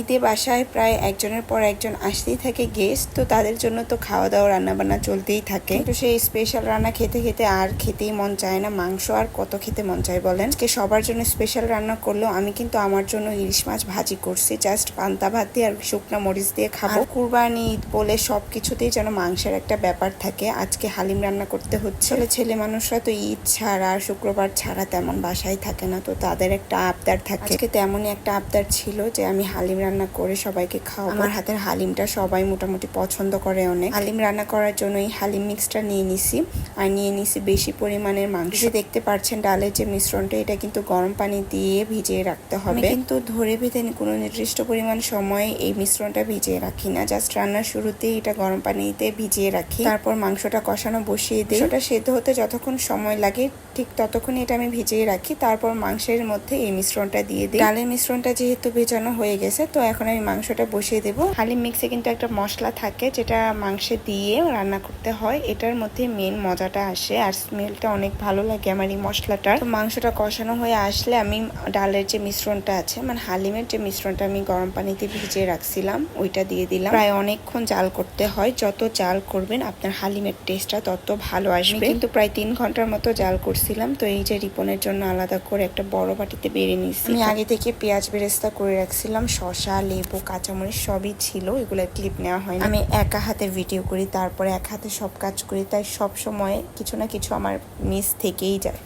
ঈদে বাসায় প্রায় একজনের পর একজন আসতেই থাকে গেস্ট তো তাদের জন্য তো খাওয়া দাওয়া রান্না বান্না চলতেই থাকে। তো সেই স্পেশাল রান্না খেতে খেতে আর খেতেই মন চায় না। মাংস আর কত খেতে মন চায় বলেন? আজকে সবার জন্য স্পেশাল রান্না করলেও আমি কিন্তু আমার জন্য ইলিশ মাছ ভাজি করছি। জাস্ট পান্তা ভাত দিয়ে আর শুকনা মরিচ দিয়ে খাব। কুরবানি, ঈদ বলে সব কিছুতেই যেন মাংসের একটা ব্যাপার থাকে। আজকে হালিম রান্না করতে হচ্ছে। ছেলে মানুষরা তো ঈদ ছাড়া আর শুক্রবার ছাড়া তেমন বাসায় থাকে না, তো তাদের একটা আবদার থাকে। আজকে তেমনই একটা আবদার ছিল যে আমি হালিম রান্না করে সবাইকে খাওয়াবো। আমার হাতের হালিমটা সবাই মোটামুটি পছন্দ করে অনেক। হালিম রান্না করার জন্য এই হালিম মিক্সটা নিয়ে নিছি। আর নিয়ে নিছি বেশি পরিমাণের মাংস। দেখতে পাচ্ছেন ডালের যে মিশ্রণটা এটা কিন্তু গরম পানি দিয়ে ভিজিয়ে রাখতে হবে। কিন্তু ধরে বেঁধে কোনো নির্দিষ্ট পরিমাণ সময় এই মিশ্রণটা ভিজিয়ে রাখি না। জাস্ট রান্নার শুরুতেই এটা গরম পানিতে ভিজিয়ে রাখি। তারপর মাংসটা কষানো বসিয়ে দিই। ওটা সেদ্ধ হতে যতক্ষণ সময় লাগে ঠিক ততক্ষণ এটা আমি ভিজিয়ে রাখি। তারপর মাংসের মধ্যে এই মিশ্রণটা দিয়ে দিই। ডালের মিশ্রণটা যেহেতু ভেজানো হয়ে গেছে তো এখন আমি মাংসটা বসিয়ে দেবো। হালিম মিক্সে কিন্তু একটা মশলা থাকে যেটা মাংসে দিয়ে রান্না করতে হয়। এটার মধ্যে মেন মজাটা আসে আর স্মেলটা অনেক ভালো লাগে আমার এই মশলাটার। মাংসটা কষানো হয়ে আসলে আমি ডালের যে মিশ্রণটা আছে মানে হালিমের যে মিশ্রণটা আমি গরম পানিতে ভিজিয়ে রাখছিলাম ওইটা দিয়ে দিলাম। প্রায় অনেকক্ষণ জাল করতে হয়। যত জাল করবেন আপনার হালিমের টেস্টটা তত ভালো আসবে। কিন্তু প্রায় তিন ঘণ্টার মতো জাল করছিলাম। তো এই যে রিপনের জন্য আলাদা করে একটা বড় বাটিতে বেড়ে নিয়েছি। আমি আগে থেকে পেঁয়াজ বেরেস্তা করে রাখছিলাম শসা লেবু, কাঁচামরিচ সবই ছিল এগুলো ক্লিপ নেওয়া হয় আমি একা হাতে ভিডিও করি, তারপরে এক হাতে সব কাজ করি, তাই সব সময় কিছু না কিছু আমার মিস থেকেই যায়।